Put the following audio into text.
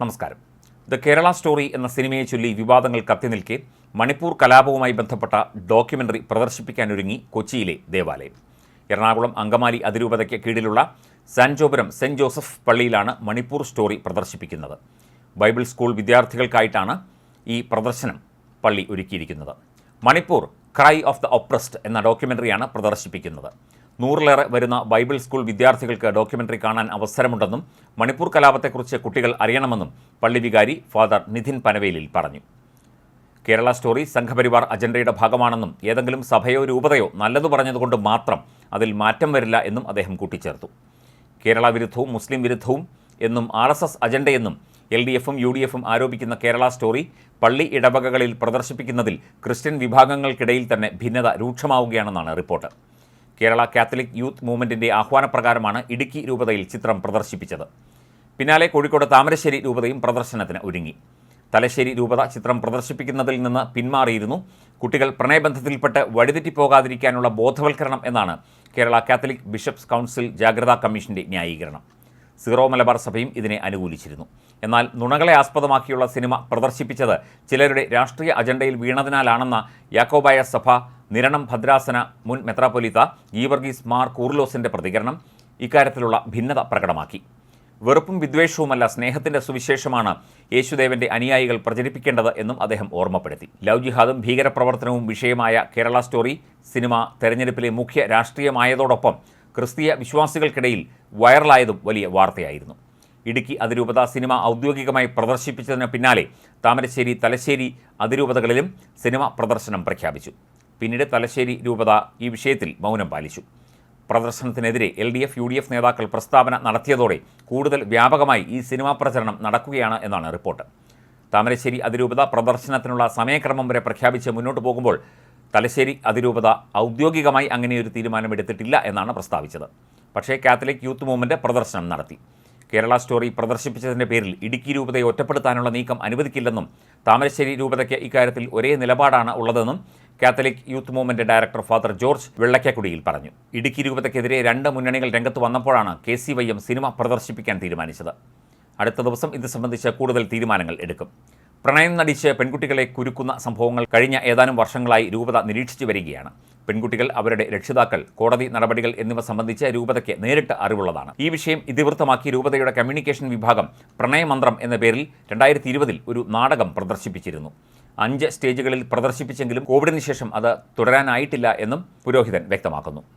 നമസ്കാരം. The Kerala story എന്ന സിനിമയെ ചൊല്ലി വിവാദങ്ങൾ കത്തിനിൽക്കെ മണിപ്പൂർ കലാപവുമായി ബന്ധപ്പെട്ട ഡോക്യുമെന്ററി പ്രദർശിപ്പിക്കാനൊരുങ്ങി കൊച്ചിയിലെ ദേവാലയം. എറണാകുളം അങ്കമാലി അതിരൂപതയ്ക്ക് കീഴിലുള്ള സാൻജോപുരം സെന്റ് ജോസഫ് പള്ളിയിലാണ് മണിപ്പൂർ സ്റ്റോറി പ്രദർശിപ്പിക്കുന്നത്. ബൈബിൾ സ്കൂൾ വിദ്യാർത്ഥികൾക്കായിട്ടാണ് ഈ പ്രദർശനം പള്ളി ഒരുക്കിയിരിക്കുന്നത്. Manipur cry of the oppressed എന്ന ഡോക്യുമെന്ററിയാണ് പ്രദർശിപ്പിക്കുന്നത്. നൂറിലേറെ വരുന്ന ബൈബിൾ സ്കൂൾ വിദ്യാർത്ഥികൾക്ക് ഡോക്യുമെന്ററി കാണാൻ അവസരമുണ്ടെന്നും മണിപ്പൂർ കലാപത്തെക്കുറിച്ച് കുട്ടികൾ അറിയണമെന്നും പള്ളി വികാരി ഫാദർ നിധിൻ പനവേലിൽ പറഞ്ഞു. കേരള സ്റ്റോറി സംഘപരിവാർ അജണ്ടയുടെ ഭാഗമാണെന്നും ഏതെങ്കിലും സഭയോ രൂപതയോ നല്ലതു പറഞ്ഞതുകൊണ്ട് മാത്രം അതിൽ മാറ്റം വരില്ല എന്നും അദ്ദേഹം കൂട്ടിച്ചേർത്തു. കേരള വിരുദ്ധവും മുസ്ലിം വിരുദ്ധവും എന്നും ആർ എസ് എസ് അജണ്ടയെന്നും എൽ ഡി എഫും യു ഡി എഫും ആരോപിക്കുന്ന കേരള സ്റ്റോറി പള്ളി ഇടവകകളിൽ പ്രദർശിപ്പിക്കുന്നതിൽ ക്രിസ്ത്യൻ വിഭാഗങ്ങൾക്കിടയിൽ തന്നെ ഭിന്നത രൂക്ഷമാവുകയാണെന്നാണ് റിപ്പോർട്ട്. കേരള കാത്തലിക് യൂത്ത് മൂവ്മെന്റിന്റെ ആഹ്വാനപ്രകാരമാണ് ഇടുക്കി രൂപതയിൽ ചിത്രം പ്രദർശിപ്പിച്ചത്. പിന്നാലെ കോഴിക്കോട് താമരശ്ശേരി രൂപതയും പ്രദർശനത്തിന് ഒരുങ്ങി. തലശ്ശേരി രൂപത ചിത്രം പ്രദർശിപ്പിക്കുന്നതിൽ നിന്ന് പിന്മാറിയിരുന്നു. കുട്ടികൾ പ്രണയബന്ധത്തിൽപ്പെട്ട് വഴിതെറ്റിപ്പോകാതിരിക്കാനുള്ള ബോധവൽക്കരണം എന്നാണ് കേരള കാത്തലിക് ബിഷപ്സ് കൗൺസിൽ ജാഗ്രതാ കമ്മീഷന്റെ ന്യായീകരണം. സീറോ മലബാർ സഭയും ഇതിനെ അനുകൂലിച്ചിരുന്നു. എന്നാൽ നുണകളെ ആസ്പദമാക്കിയുള്ള സിനിമ പ്രദർശിപ്പിച്ചത് ചിലരുടെ രാഷ്ട്രീയ അജണ്ടയിൽ വീണതിനാലാണെന്ന യാക്കോബായ സഭ നിരണം ഭദ്രാസന മുൻ മെത്രാപ്പൊലീത്ത ഗീവർഗീസ് മാർ കൂർലോസിന്റെ പ്രതികരണം ഇക്കാര്യത്തിലുള്ള ഭിന്നത പ്രകടമാക്കി. വെറുപ്പും വിദ്വേഷവുമല്ല സ്നേഹത്തിന്റെ സുവിശേഷമാണ് യേശുദേവന്റെ അനുയായികൾ പ്രചരിപ്പിക്കേണ്ടത് എന്നും അദ്ദേഹം ഓർമ്മപ്പെടുത്തി. ലവ് ജിഹാദും ഭീകരപ്രവർത്തനവും വിഷയമായ കേരള സ്റ്റോറി സിനിമ തെരഞ്ഞെടുപ്പിലെ മുഖ്യ രാഷ്ട്രീയമായതോടൊപ്പം ക്രിസ്തീയ വിശ്വാസികൾക്കിടയിൽ വൈറലായതും വലിയ വാർത്തയായിരുന്നു. ഇടുക്കി അതിരൂപത സിനിമ ഔദ്യോഗികമായി പ്രദർശിപ്പിച്ചതിന് പിന്നാലെ താമരശ്ശേരി തലശ്ശേരി അതിരൂപതകളിലും സിനിമ പ്രദർശനം പ്രഖ്യാപിച്ചു. പിന്നീട് തലശ്ശേരി രൂപത ഈ വിഷയത്തിൽ മൗനം പാലിച്ചു. പ്രദർശനത്തിനെതിരെ L D F U D F നേതാക്കൾ പ്രസ്താവന നടത്തിയതോടെ കൂടുതൽ വ്യാപകമായി ഈ സിനിമാ പ്രചരണം നടക്കുകയാണ് എന്നാണ് റിപ്പോർട്ട്. താമരശ്ശേരി അതിരൂപത പ്രദർശനത്തിനുള്ള സമയക്രമം വരെ പ്രഖ്യാപിച്ച് മുന്നോട്ട് പോകുമ്പോൾ തലശ്ശേരി അതിരൂപത ഔദ്യോഗികമായി അങ്ങനെയൊരു തീരുമാനമെടുത്തിട്ടില്ല എന്നാണ് പ്രസ്താവിച്ചത്. പക്ഷേ കാത്തലിക് യൂത്ത് മൂവ്മെന്റ് പ്രദർശനം നടത്തി. കേരള സ്റ്റോറി പ്രദർശിപ്പിച്ചതിന്റെ പേരിൽ ഇടുക്കി രൂപതയെ ഒറ്റപ്പെടുത്താനുള്ള നീക്കം അനുവദിക്കില്ലെന്നും താമരശ്ശേരി രൂപതയ്ക്ക് ഇക്കാര്യത്തിൽ ഒരേ നിലപാടാണ് ഉള്ളതെന്നും Catholic youth movement director father George വെള്ളക്കക്കുടിയിൽ പറഞ്ഞു. ഇടുക്കി രൂപതയ്ക്കെതിരെ രണ്ട് മുന്നണികൾ രംഗത്ത് വന്നപ്പോഴാണ് K C Y M cinema പ്രദർശിപ്പിക്കാൻ തീരുമാനിച്ചത്. അടുത്ത ദിവസം ഇത് സംബന്ധിച്ച് കൂടുതൽ തീരുമാനങ്ങൾ എടുക്കും. പ്രണയം നടിച്ച് പെൺകുട്ടികളെ കുരുക്കുന്ന സംഭവങ്ങൾ കഴിഞ്ഞ ഏതാനും വർഷങ്ങളായി രൂപത നിരീക്ഷിച്ചു വരികയാണ്. പെൺകുട്ടികൾ അവരുടെ രക്ഷിതാക്കൾ കോടതി നടപടികൾ എന്നിവ സംബന്ധിച്ച് രൂപതയ്ക്ക് നേരിട്ട് അറിവുള്ളതാണ്. ഈ വിഷയം ഇതിവൃത്തമാക്കി രൂപതയുടെ കമ്മ്യൂണിക്കേഷൻ വിഭാഗം പ്രണയമന്ത്രം എന്ന പേരിൽ രണ്ടായിരത്തി ഇരുപതിൽ ഒരു നാടകം പ്രദർശിപ്പിച്ചിരുന്നു. അഞ്ച് സ്റ്റേജുകളിൽ പ്രദർശിപ്പിച്ചെങ്കിലും കോവിഡിന് ശേഷം അത് തുടരാനായിട്ടില്ല എന്നും പുരോഹിതൻ വ്യക്തമാക്കുന്നു.